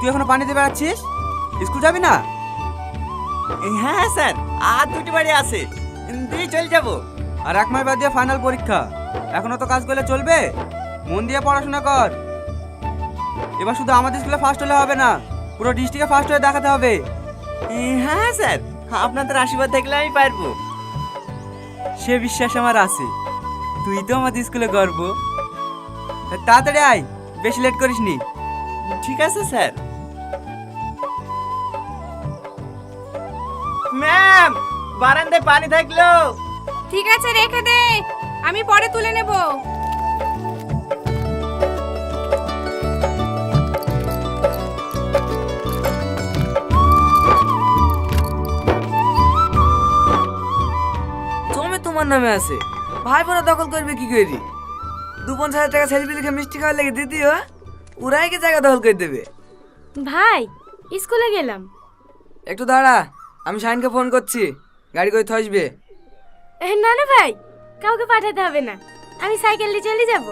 তুই এখনও পানি দিয়ে বেড়াচ্ছিস? স্কুল যাবি না? হ্যাঁ স্যার। আর দুটি বাড়ি আছে। দিয়ে চলে যাব। আর এক মাস বাদ দিয়ে ফাইনাল পরীক্ষা। এখনও তো কাজ করলে চলবে? মন দিয়ে পড়াশোনা কর। এবার শুধু আমাদের স্কুলে ফার্স্ট হলে হবে না পুরো ডিস্ট্রিক্টে ফার্স্ট হয়ে দেখাতে হবে। হ্যাঁ স্যার। আপনাদের আশীর্বাদ থাকলে আমি পারব। সে বিশ্বাস আমার আছে। তুই তো আমাদের স্কুলে গর্ব। তাড়াতাড়ি আয় বেশি লেট করিস নি ঠিক আছে স্যার। ম্যাম বারান্দায় পানি থাকল। ঠিক আছে রেখে দে। আমি পরে তুলে নেব। জমে তোমার নামে আছে। ভাই বোনা দখল করবে কি করি দু পঞ্চাশ হাজার টাকা ছেলে লিখে মিষ্টি খাওয়ার লেগে দিদিও ওরাই কি জায়গা দখল করে দেবে? ভাই স্কুলে গেলাম। একটু দাঁড়া। আমি শাহিনকে ফোন করছি। গাড়ি করে আসবে এ, না না ভাই কাউকে পাঠাতে হবে না। আমি সাইকেল নিয়ে চলে যাব।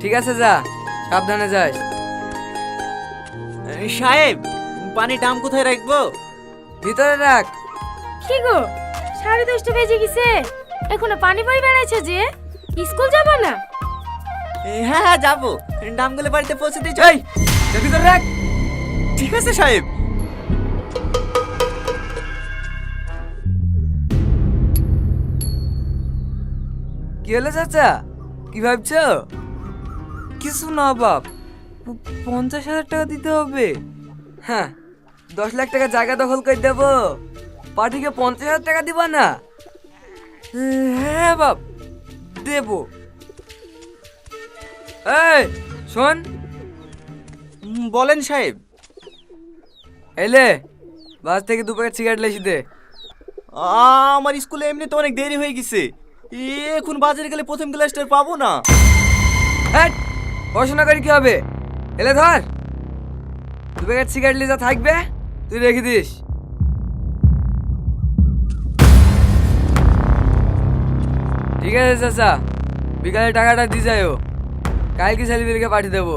ঠিক আছে যা সাবধানে যাস। সাহেব পানি ডাম কোথায় রাখব? ভিতরে রাখ। কি গো সাড়ে দশটা বেজে গেছে। এখনও পানি বই বেড়াইছে যে? স্কুল যাব না? হ্যাঁ হ্যাঁ যাব। ডামগুলো বাড়িতে পৌঁছে দিয়ে এই যা ভিতরে রাখ। ঠিক আছে সাহেব। কি হলো চাচা? কি ভাবছ? কিছু না বাপ পঞ্চাশ হাজার টাকা দিতে হবে। হ্যাঁ দশ লাখ টাকা জায়গা দখল করে দেবো। পার্টিকে পঞ্চাশ হাজার টাকা দিবা না? হ্যাঁ বাপ দেব। এই শোন। বলেন সাহেব। এলে বাস থেকে দু প্যাকেট সিগারেট লেসি দে। আমার স্কুলে এমনি তো অনেক দেরি হয়ে গেছে। এখন বাজারে গেলে প্রথম ক্লাসটা পাবো না। হ্যাট পড়াশোনা করে কি হবে? এলে ধর। দু প্যাকেট সিগারেট লিজা থাকবে, তুই রেখে দিস। ঠিক আছে, চাচা। বিকালে টাকাটা দিয়ে যাও কালকে ছেলেদেরকে পাঠিয়ে দেবো।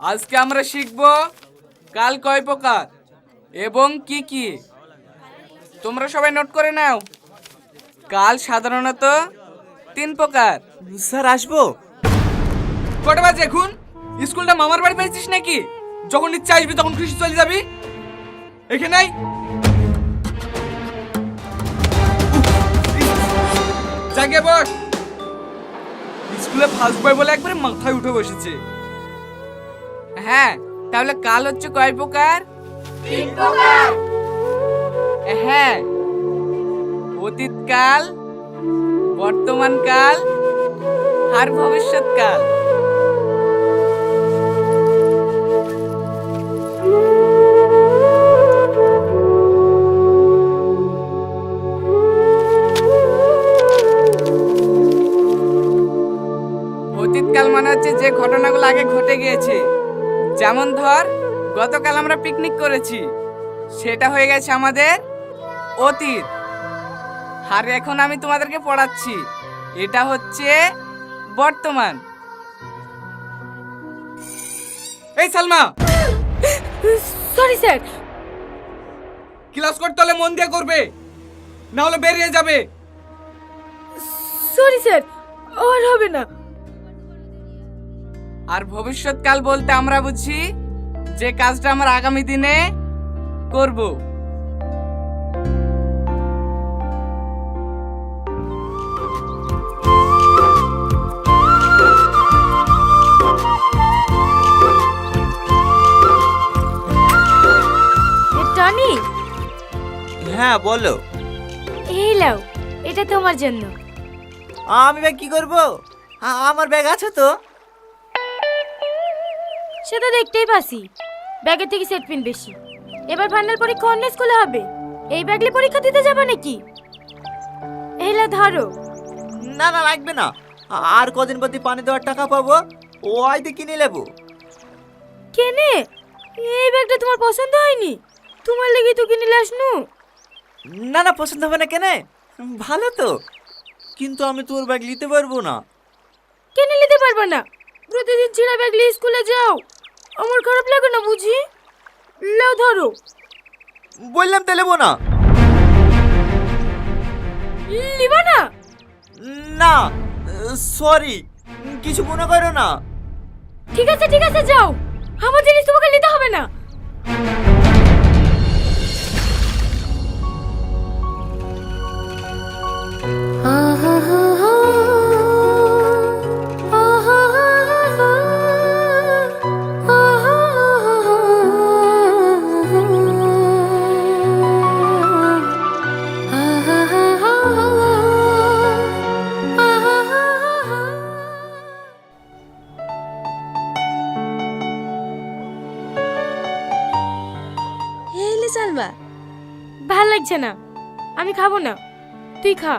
আজকে আমরা শিখব কাল কয় প্রকার এবং কি কি। তোমরা সবাই নোট করে নাও। কাল সাধারণত তিন প্রকার। স্যার আসব? কটা বাজে এখন? স্কুলটা মামার বাড়ি পেয়েছিস নাকি? যখন ইচ্ছা আসবি তখন খুশি চলে যাবি। এখানে জাগে বস। স্কুলে ফার্স্ট বয় বলে একবারে মাথায় উঠে বসেছে। হ্যাঁ তাহলে কাল হচ্ছে কয় প্রকার? তিন প্রকার। হ্যাঁ অতীতকাল বর্তমানকাল আর ভবিষ্যৎকাল অতীতকাল মানে হচ্ছে যে ঘটনাগুলো আগে ঘটে গিয়েছে। যেমন ধর গতকাল আমরা পিকনিক করেছি। সেটা হয়ে গেছে আমাদের অতীত। আর এখন আমি তোমাদেরকে পড়াচ্ছি। এটা হচ্ছে বর্তমান। এই সালমা! সরি স্যার ক্লাস করতে হলে মন দিয়ে করবে না হলে বেরিয়ে যাবে। সরি স্যার আর হবে না। আর ভবিষ্যৎকাল বলতে আমরা বুঝি যে কাজটা আমরা আগামী দিনে করব। টনি। হ্যাঁ বলো। এই লাও এটা তোমার জন্য। আমি ব্যাগ কি করব? আমার ব্যাগ আছে তো। সেটা দেখতেই পাসি ব্যাগের থেকে সেট পিন বেশি। এবার ফাইনাল পরীক্ষা অন্য স্কুলে হবে। এই ব্যাগলে পরীক্ষা দিতে যাবে নাকি? এইলা ধরো। না না লাগবে না। আর কদিন প্রতি পানি দেওয়ার টাকা পাবো। ও আইতে কিনে নেব। কেনে? এই ব্যাগটা তোমার পছন্দ হয়নি? তোমার লেগে তো কিনে লাসনু না না পছন্দ হবে না কেনে? ভালো তো। কিন্তু আমি তোর ব্যাগ নিতে পারব না। কেনে নিতে পারবে না? প্রতিদিন ছেঁড়া ব্যাগ নিয়ে স্কুলে যাও। আমার খারাপ লাগে না বুঝি? লাও ধরো। বললাম তো নেব না। লিবা না? না সরি কিছু মনে করো না। ঠিক আছে ঠিক আছে যাও। আমার জিনিস তোমাকে নিতে হবে না। হেলে খা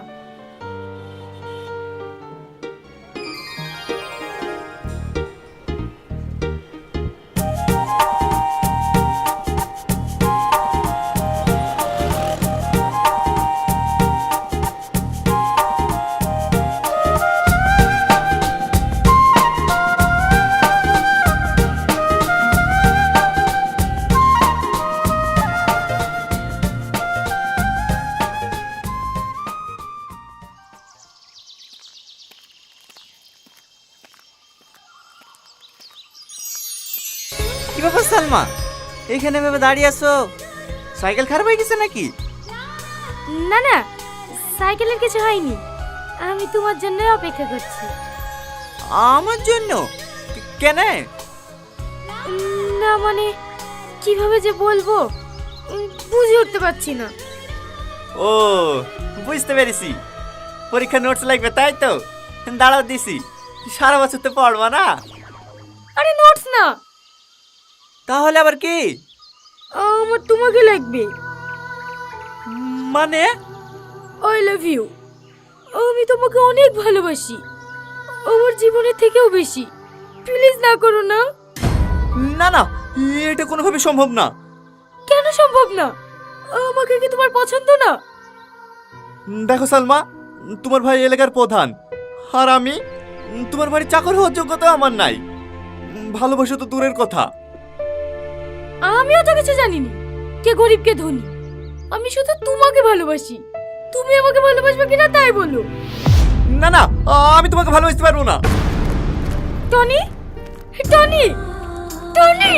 কি ব্যাপার সালমা? এখানে ভেবে দাঁড়িয়ে আছো? সাইকেল খারাপ হয়ে গেছে নাকি? না না সাইকেলের কিছু হয়নি। আমি তোমার জন্য অপেক্ষা করছি। আমার জন্য? কেন? না মানে কীভাবে যে বলব? বুঝে উঠতে পারছি না। ও বুঝতে পেরেছি। পরীক্ষা নোটস লাগবে তাই তো? দাঁড়াও দিছি। সারা বছর তো পড়বা না? আরে নোটস না! তাহলে আবার কি? আমার তোমাকে লাগবে। মানে? আই লাভ ইউ আমি তোমাকে অনেক ভালোবাসি। আমার জীবনের থেকেও বেশি। প্লিজ না করো না। না না এটা কোনোভাবে সম্ভব না। কেন সম্ভব না? আমাকে কি তোমার পছন্দ না? দেখো সালমা তোমার ভাই এলাকার প্রধান। আর আমি তোমার বাড়ির চাকর হওয়ার যোগ্যতা আমার নাই। ভালোবাসা তো দূরের কথা। আমিও তো কিছু জানিনি। কে গরিব কে ধনী? আমি শুধু তোমাকে ভালোবাসি। তুমি আমাকে ভালোবাসবে কিনা তাই বলো। না না আমি তোমাকে ভালোবাসতে পারব না। টনি? টনি! টনি!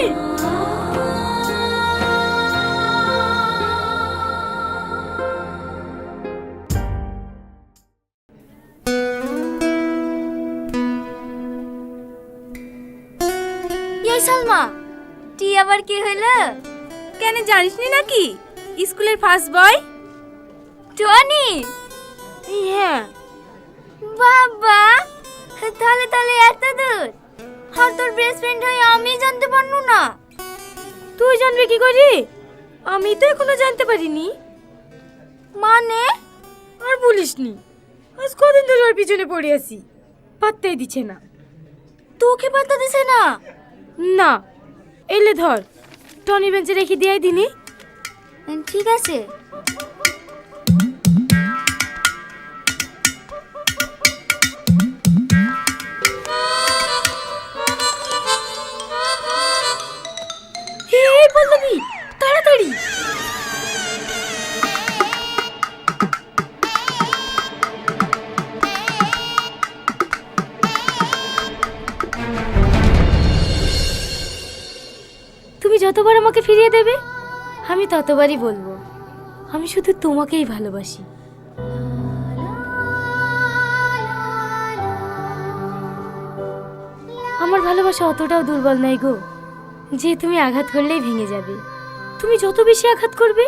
এই সালমা তুই আবার কি হইল কেন জানিস নি নাকি? স্কুলের ফার্স্ট বয় টনি? হ্যাঁ। বাবা তাহলে তাহলে এত দূর? আর তোর বেস্ট ফ্রেন্ড হয়ে আমি জানতে পারনু না। তুই জানবি কি করি? আমি তো এখনও জানতে পারিনি। মানে? আর বলিসনি। আজ কদিন ধরে ওর পিছনে পড়ে আছি। পাত্তাই দিচ্ছে না। তোকে পাত্তা দিছে না? না। এলে ধর। টনি বেঞ্চে রেখে দিয়ে দিনি ঠিক আছে। আমি ততবারই বলব, আমি শুধু তোমাকেই ভালোবাসি। আমার ভালোবাসা অতটাও দুর্বল নয় গো, যে তুমি আঘাত করলেই ভেঙে যাবে। তুমি যত বেশি আঘাত করবে,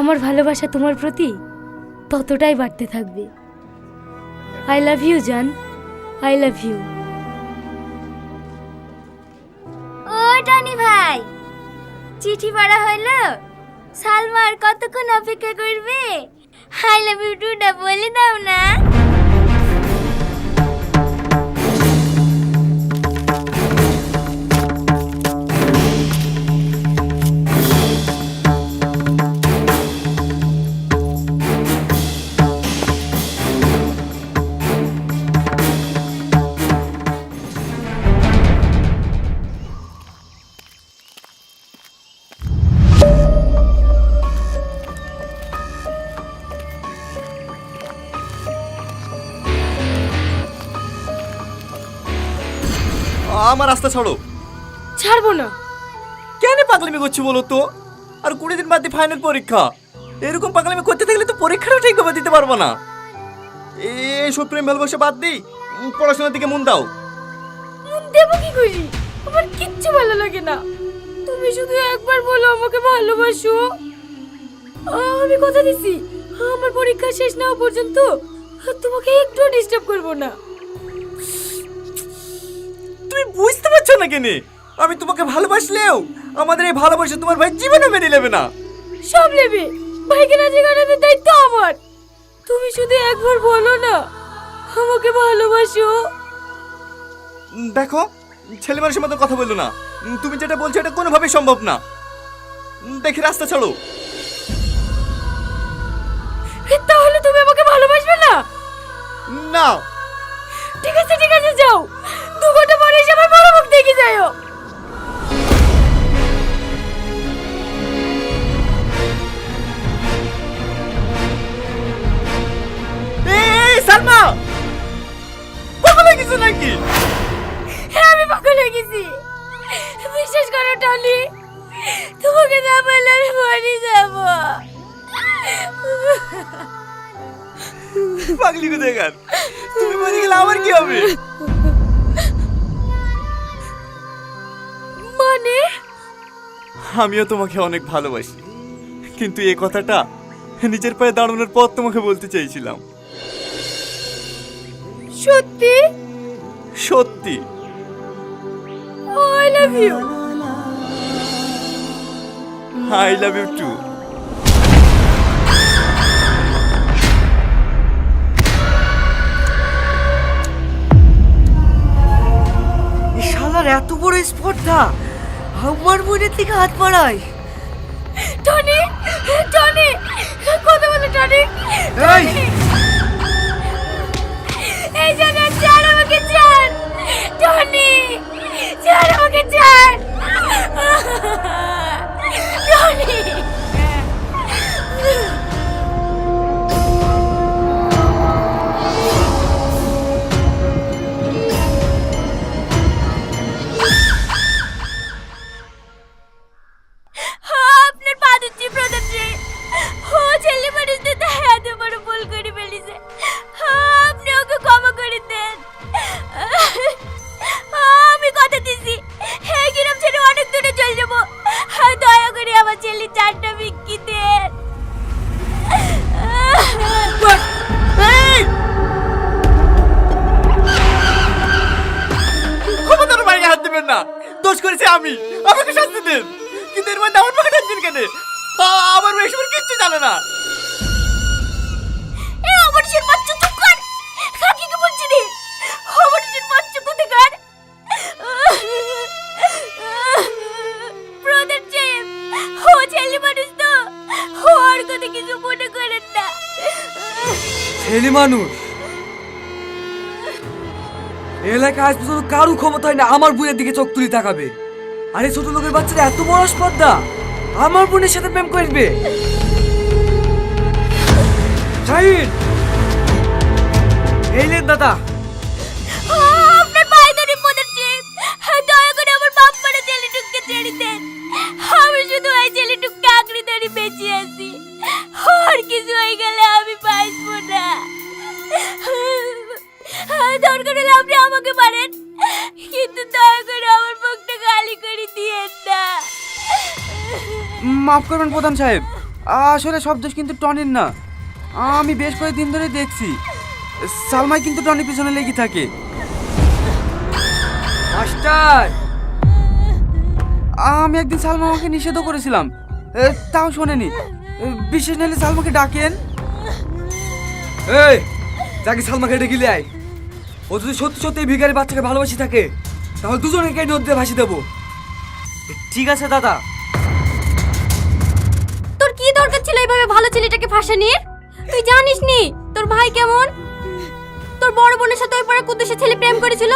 আমার ভালোবাসা তোমার প্রতি ততটাই বাড়তে থাকবে। আই লাভ ইউ জান। আই লাভ ইউ ও, টনি ভাই, চিঠি পড়া হইল সালমা আর কতক্ষণ অপেক্ষা করবে? হাই লাভ ইউ টুটা বলে দাও না। আমার রাস্তা ছাড়ো। ছাড়বো না। কেন পাগলামি করছি বলো তো? আর কুড়ি দিন বাদ দিয়ে ফাইনাল পরীক্ষা। এরকম পাগলামি করতে থাকলে তো পরীক্ষাটাও ঠিকভাবে দিতে পারব না। এই সব প্রেম ভালোবাসা বাদ দিই। পড়াশোনার দিকে মন দাও। মন দেবো কি করি? আমার কিচ্ছু ভালো লাগে না। তুমি শুধু একবার বলো আমাকে ভালোবাসো। আমি কথা দিছি। আমার পরীক্ষা শেষ না পর্যন্ত তোমাকে একটু ডিস্টার্ব করব না। তুমি বুঝতে পারছ না কেনে? আমি তোমাকে ভালোবাসলেও আমাদের এই ভালোবাসা তোমার ভাই জীবনে মেনে নেবে না। সব নেবে। ভাইকে রাজি করানোর দায়িত্ব আমার। তুমি শুধু একবার বলো না আমাকে ভালোবাসো। দেখো ছেলে মানুষের মতো কথা বলল না। তুমি যেটা বলছো এটা কোনোভাবেই সম্ভব না। দেখি রাস্তা ছাড়ো। তাহলে তুমি আমাকে ভালোবাসবে না? না ঠিক আছে ঠিক আছে যাও। এসে আমার বড় মুখ দেখে যাও এই সালমা! পাগল গেছো নাকি? হ্যাঁ আমি পাগল হয়ে গেছি। বিশ্বাস করো টলি তোমাকে না বললে আমি মরে যাব। পাগলি কোথায় গান তুমি মরে গেলে আমার কি হবে? আমিও তোমাকে অনেক ভালোবাসি। কিন্তু এ কথাটা নিজের পায়ে দাঁড়ানোর পর তোমাকে বলতে চাইছিলাম সত্যি? সত্যি। I love you I love you too শালার এত বড় স্পর্ধা। আমার বোনের থেকে হাত বাড়ায়। টনি টনি কথা বলে টনি এই! এই জায়গা ছাড় আমাকে চার টনি চার আমাকে চার টনি না। দোষ করেছি আমি। আমাকে শাস্তি দেন। কিন্তু এর মধ্যে আমার পাখে ডাকছেন কেন? আমার মেয়ে এসবের কিচ্ছু জানে না। এ অবশ্যই বাচ্চা চুপ কর কাকিকে বলছি রে অবশ্যই বাচ্চা কোথায় কর ব্রাদার জেম ও ছেলে মানুষ তো। ওর কথা কিছু মনে করেন না। ছেলে মানুষ? এলাকায় আজ পর্যন্ত কারু ক্ষমতা হয় না, আমার বোনের দিকে চোখ তুলি তাকাবে। আরে ছোট লোকের বাচ্চারা, এত বড় স্পর্ধা! আমার বোনের সাথে প্রেম করবে। শাহিন! এই নেন দাদা। আপনার পায়ে ধরে দয়া করে আমার বাপ মারা ছেলেটুককে ছেড়ে দেন। আমি শুধু ওই ছেলেটুককে আঁকড়ে ধরে বেঁচে আছি। আর কিছু হয়ে গেলে আমি বাঁচবো না। দরকার হলে আপনি আমাকে পারেন। কিন্তু দয়া করে আমার মুখটা গালি করে দিয়েন না। মাফ করবেন প্রধান সাহেব। আসলে সব দোষ কিন্তু টনির না। আমি বেশ কয়েকদিন ধরে দেখছি। সালমাই কিন্তু টনির পিছনে লেগে থাকে। মাস্টার! আমি একদিন সালমা আমাকে নিষেধও করেছিলাম। এ, তাও শোনেনি। বিশেষ নাহলে সালমাকে ডাকেন। এই যাকে সালমাকে ডেকে আয়। ও যদি সত্যি সত্যি ভিখারি বাচ্চাকে ভালোবাসি থাকে তাহলে দুজনকে নদীতে ভাসি দেবো। ঠিক আছে দাদা। তোর কি দরকার ছিল এইভাবে ভালো ছেলেটাকে ফাঁসানির? তুই জানিস নি তোর ভাই কেমন? তোর বড় বোনের সাথে ওই পাড়া কুদ্দুসে ছেলে প্রেম করেছিল?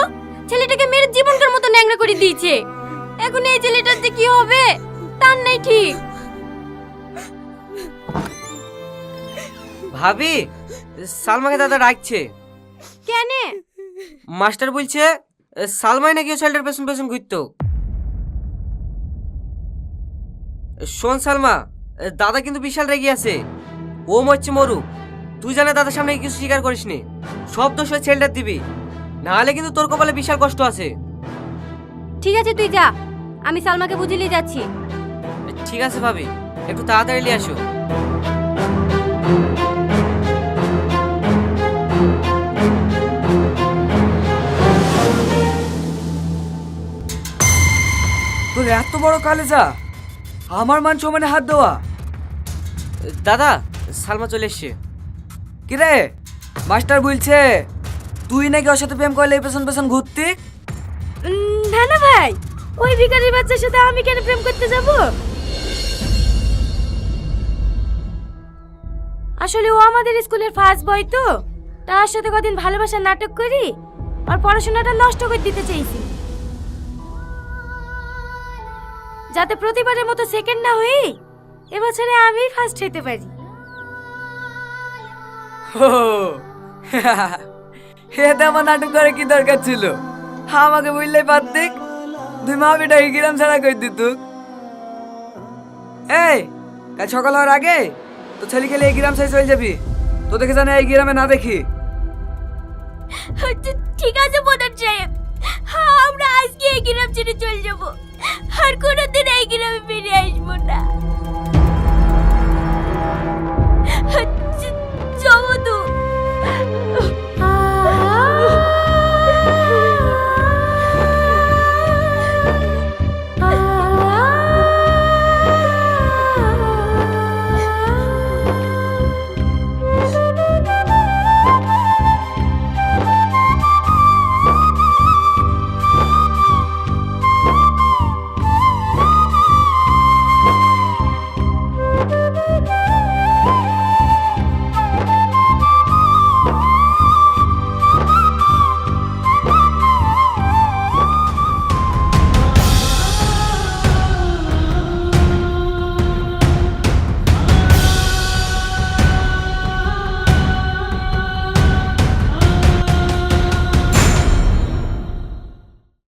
ছেলেটাকে মেরে জীবনকার মতো ন্যাংরা করে দিয়েছে। এখন এই ছেলেটার যে কি হবে তার নাই ঠিক। ভাবি সালমাকে দাদা ডাকছে। কেন? মাস্টার বলছে সালমাই নাকি ও ছেলেটার পেছন পেছন ঘুরত? শোন সালমা দাদা কিন্তু বিশাল রেগে আছে। ও মরছে মরু তুই জানে দাদার সামনে কিছু স্বীকার করিস নি সব দোষ ওই ছেলেটার দিবি। নাহলে কিন্তু তোর কপালে বিশাল কষ্ট আছে। ঠিক আছে তুই যা। আমি সালমাকে বুঝিয়ে যাচ্ছি। ঠিক আছে ভাবি। একটু তাড়াতাড়ি নিয়ে আসো। তোর এত বড় কালেজা? আমার মান সমানে হাত দেওয়া। দাদা সালমা চলে এসছে। কিরে মাস্টার বলছে তুই নাকি ওর সাথে প্রেম করলে পেছন পেছন ঘুরতি? না না ভাই ওই ভিখারির বাচ্চার সাথে আমি কেন প্রেম করতে যাব? আসলে ও আমাদের স্কুলের ফার্স্ট বয় তো। তার সাথে কদিন ভালোবাসার নাটক করি আর পড়াশোনাটা নষ্ট করে দিতে চাইছি। যাতে প্রতিবারের মতো সেকেন্ড না হয়ে এবছরে আমি ফার্স্ট হতে পারি। ও এতে আমার নাটক করে কি দরকার ছিল? আমাকে বুঝলেই পারতিক। তুই মা বেটা গ্রাম ছাড়া করে দিত এই কাল সকাল হওয়ার আগে তো ছেলে খেলে এই গ্রাম ছেড়ে চলে যাবি। তো দেখে জানে এই গ্রামে না দেখি। ঠিক আছে প্রধান সাহেব। আমরা আজকে এই গ্রাম ছেড়ে চলে যাব। আর কোনোদিন এই গ্রামে ফিরে আসব না। আচ্ছা, চমদু